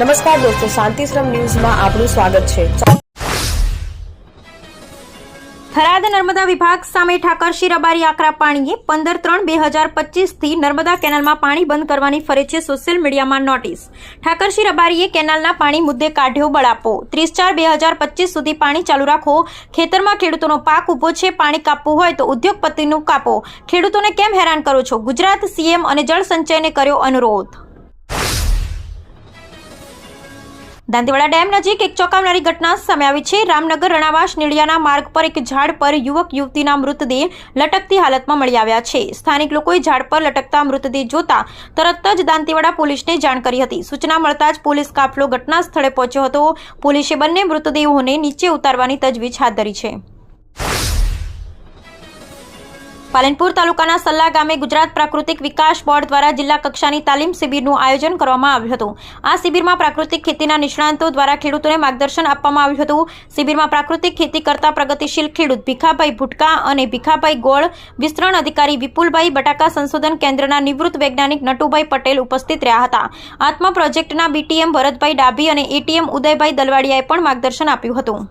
નમસ્કાર દોસ્તો, શાંતિશ્રમ ન્યૂઝમાં આપનું સ્વાગત છે. થરાદ નર્મદા વિભાગ સામે ઠાકરશી રબારી આકરા પાણીએ પંદર ત્રણ બે હજાર પચીસથી નર્મદા કેનાલમાં પાણી બંધ કરવાની ફરે છે સોશિયલ મીડિયામાં નોટિસ. ઠાકરશી રબારીએ કેનાલના પાણી મુદ્દે કાઢ્યો બળાપો. ત્રીસ ચાર બે હજાર પચીસ સુધી પાણી ચાલુ રાખો. ખેતરમાં ખેડૂતોનો પાક ઊભો છે, પાણી કાપવું હોય તો ઉદ્યોગપતિનું કાપો. ખેડૂતોને કેમ હેરાન કરો છો? ગુજરાત સીએમ અને જળ સંચયને કર્યો અનુરોધ. દાંતીવાડા ડેમ નજીક એક ચોંકાવનારી ઘટના સામે આવી છે. રામનગર રણાવાસ નીળિયાના માર્ગ પર એક ઝાડ પર યુવક, યુવતીના મૃતદેહ લટકતી હાલતમાં મળી આવ્યા છે. સ્થાનિક લોકોએ ઝાડ પર લટકતા મૃતદેહ જોતા તરત જ દાંતીવાડા પોલીસને જાણ કરી હતી. સૂચના મળતા જ પોલીસ કાફલો ઘટના સ્થળે પહોંચ્યો હતો. પોલીસે બંને મૃતદેહોને નીચે ઉતારવાની તજવીજ હાથ ધરી છે. પાલનપુર તાલુકાના સલ્લા ગામે ગુજરાત પ્રાકૃતિક વિકાસ બોર્ડ દ્વારા જિલ્લા કક્ષાની તાલીમ શિબિરનું આયોજન કરવામાં આવ્યું હતું. આ શિબિરમાં પ્રાકૃતિક ખેતીના નિષ્ણાંતો દ્વારા ખેડૂતોને માર્ગદર્શન આપવામાં આવ્યું હતું. શિબિરમાં પ્રાકૃતિક ખેતી કરતા પ્રગતિશીલ ખેડૂત ભીખાભાઈ ભુટકા અને ભીખાભાઈ ગોળ, વિસ્તરણ અધિકારી વિપુલભાઈ બટાકા સંશોધન કેન્દ્રના નિવૃત્ત વૈજ્ઞાનિક નટુભાઈ પટેલ ઉપસ્થિત રહ્યા હતા. આત્મા પ્રોજેક્ટના બીટીએમ ભરતભાઈ ડાભી અને એટીએમ ઉદયભાઈ દલવાડિયાએ પણ માર્ગદર્શન આપ્યું હતું.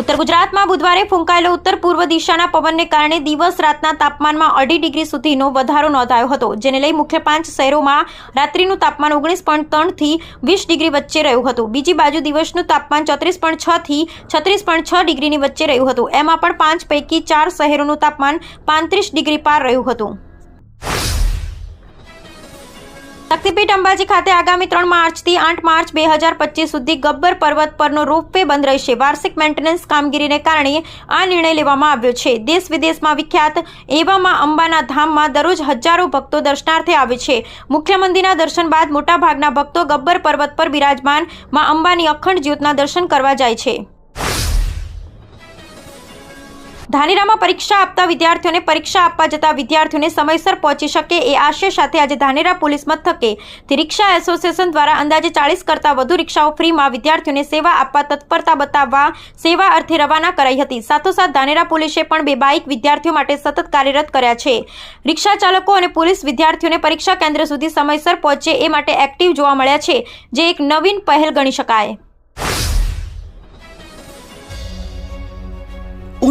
ઉત્તર ગુજરાતમાં બુધવારે ફૂંકાયેલો ઉત્તર પૂર્વ દિશાના પવનને કારણે દિવસ રાતના તાપમાનમાં અઢી ડિગ્રી સુધીનો વધારો નોંધાયો હતો, જેને લઈ મુખ્ય પાંચ શહેરોમાં રાત્રિનું તાપમાન ઓગણીસ પોઈન્ટ ત્રણથી વીસ ડિગ્રી વચ્ચે રહ્યું હતું. બીજી બાજુ દિવસનું તાપમાન ચોત્રીસ પોઈન્ટ છથી છત્રીસ પોઈન્ટ છ ડિગ્રીની વચ્ચે રહ્યું હતું. એમાં પણ પાંચ પૈકી ચાર શહેરોનું તાપમાન પાંત્રીસ ડિગ્રી પાર રહ્યું હતું. શક્તિપીઠ અંબાજી ખાતે આગામી ત્રણ માર્ચથી આઠ માર્ચ બે હજાર પચીસ સુધી ગબ્બર પર્વત પરનો રોપવે બંધ રહેશે. વાર્ષિક મેન્ટેનન્સ કામગીરીને કારણે આ નિર્ણય લેવામાં આવ્યો છે. દેશ વિદેશમાં વિખ્યાત એવામાં અંબાના ધામમાં દરરોજ હજારો ભક્તો દર્શનાર્થે આવે છે. મુખ્ય મંદિરના દર્શન બાદ મોટાભાગના ભક્તો ગબ્બર પર્વત પર બિરાજમાનમાં અંબાની અખંડ જ્યોતના દર્શન કરવા જાય છે. ધાનેરામાં પરીક્ષા આપતા વિદ્યાર્થીઓને પરીક્ષા આપવા જતા વિદ્યાર્થીઓને સમયસર પહોંચી શકે એ આશય સાથે આજે ધાનેરા પોલીસ મથકે રિક્ષા એસોસિએશન દ્વારા અંદાજે ચાળીસ કરતાં વધુ રિક્ષાઓ ફ્રીમાં વિદ્યાર્થીઓને સેવા આપવા તત્પરતા બતાવવા સેવા અર્થે રવાના કરાઈ હતી. સાથોસાથ ધાનેરા પોલીસે પણ બે બાઇક વિદ્યાર્થીઓ માટે સતત કાર્યરત કર્યા છે. રિક્ષા ચાલકો અને પોલીસ વિદ્યાર્થીઓને પરીક્ષા કેન્દ્ર સુધી સમયસર પહોંચે એ માટે એક્ટિવ જોવા મળ્યા છે, જે એક નવીન પહેલ ગણી શકાય.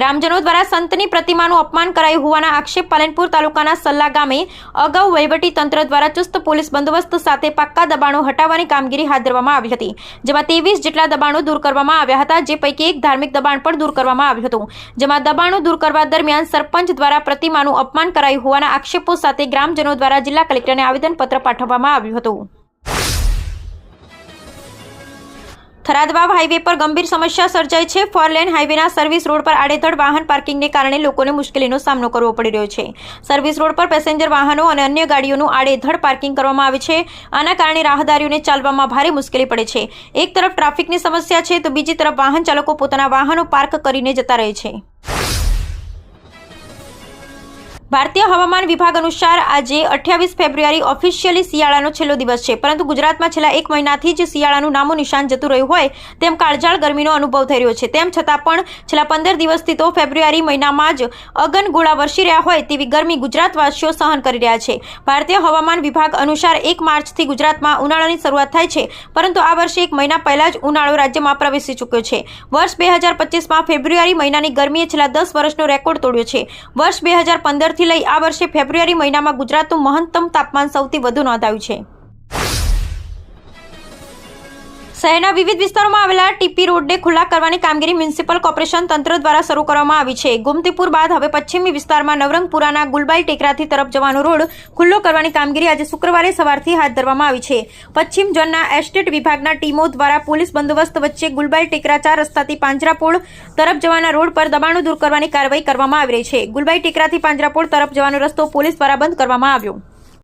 ગ્રામજનો દ્વારા સંતની પ્રતિમાનું અપમાન કરાયું હોવાના આક્ષેપ પાલનપુર તાલુકાના સલ્લા ગામે અગાઉ વહીવટી તંત્ર દ્વારા ચુસ્ત પોલીસ બંદોબસ્ત સાથે પાક્કા દબાણો હટાવવાની કામગીરી હાથ ધરવામાં આવી હતી, જેમાં ત્રેવીસ જેટલા દબાણો દૂર કરવામાં આવ્યા હતા, જે પૈકી એક ધાર્મિક દબાણ પણ દૂર કરવામાં આવ્યું હતું. જેમાં દબાણો દૂર કરવા દરમિયાન સરપંચ દ્વારા પ્રતિમાનું અપમાન કરાયું હોવાના આક્ષેપો સાથે ગ્રામજનો દ્વારા જિલ્લા કલેક્ટરને આવેદનપત્ર પાઠવવામાં આવ્યું હતું. થરાદવાવ હાઈવે પર ગંભીર સમસ્યા સર્જાઈ છે. ફોર લેન હાઈવેના સર્વિસ રોડ પર આડેધડ વાહન પાર્કિંગને કારણે લોકોને મુશ્કેલીનો સામનો કરવો પડી રહ્યો છે. સર્વિસ રોડ પર પેસેન્જર વાહનો અને અન્ય ગાડીઓનું આડેધડ પાર્કિંગ કરવામાં આવે છે. આના કારણે રાહદારીઓને ચાલવામાં ભારે મુશ્કેલી પડે છે. એક તરફ ટ્રાફિકની સમસ્યા છે તો બીજી તરફ વાહન ચાલકો પોતાના વાહનો પાર્ક કરીને જતા રહે છે. ભારતીય હવામાન વિભાગ અનુસાર આજે અઠ્યાવીસ ફેબ્રુઆરી ઓફિશિયલી શિયાળાનો છેલ્લો દિવસ છે. પરંતુ ગુજરાતમાં છેલ્લા એક મહિનાથી જ શિયાળાનું નામો નિશાન જતું રહ્યું હોય તેમ કાળજાળ ગરમીનો અનુભવ થઈ રહ્યો છે. તેમ છતાં પણ છેલ્લા પંદર દિવસથી તો ફેબ્રુઆરી મહિનામાં જ અગનગોળા વરસી રહ્યા હોય તેવી ગરમી ગુજરાતવાસીઓ સહન કરી રહ્યા છે. ભારતીય હવામાન વિભાગ અનુસાર એક માર્ચથી ગુજરાતમાં ઉનાળાની શરૂઆત થાય છે, પરંતુ આ વર્ષે એક મહિના પહેલા જ ઉનાળો રાજ્યમાં પ્રવેશી ચૂક્યો છે. વર્ષ બે હજાર પચીસમાં ફેબ્રુઆરી મહિનાની ગરમીએ છેલ્લા દસ વર્ષનો રેકોર્ડ તોડ્યો છે. વર્ષ બે હજાર પંદરથી લઈ આ વર્ષે ફેબ્રુઆરી મહિનામાં ગુજરાતનું મહત્તમ તાપમાન સૌથી વધુ નોંધાયું છે. શહેરના વિવિધ વિસ્તારોમાં આવેલા ટીપી રોડને ખુલ્લા કરવાની કામગીરી મ્યુનિસિપલ કોર્પોરેશન તંત્ર દ્વારા શરૂ કરવામાં આવી છે. ગોમતીપુર બાદ હવે પશ્ચિમી વિસ્તારમાં નવરંગપુરાના ગુલબાઈ ટેકરાથી તરફ જવાનો રોડ ખુલ્લો કરવાની કામગીરી આજે શુક્રવારે સવારથી હાથ ધરવામાં આવી છે. પશ્ચિમ ઝોનના એસ્ટેટ વિભાગના ટીમો દ્વારા પોલીસ બંદોબસ્ત વચ્ચે ગુલબાઈ ટેકરા ચાર રસ્તાથી પાંજરાપોળ તરફ જવાના રોડ પર દબાણો દૂર કરવાની કાર્યવાહી કરવામાં આવી રહી છે. ગુલબાઈ ટેકરાથી પાંજરાપોળ તરફ જવાનો રસ્તો પોલીસ દ્વારા બંધ કરવામાં આવ્યો.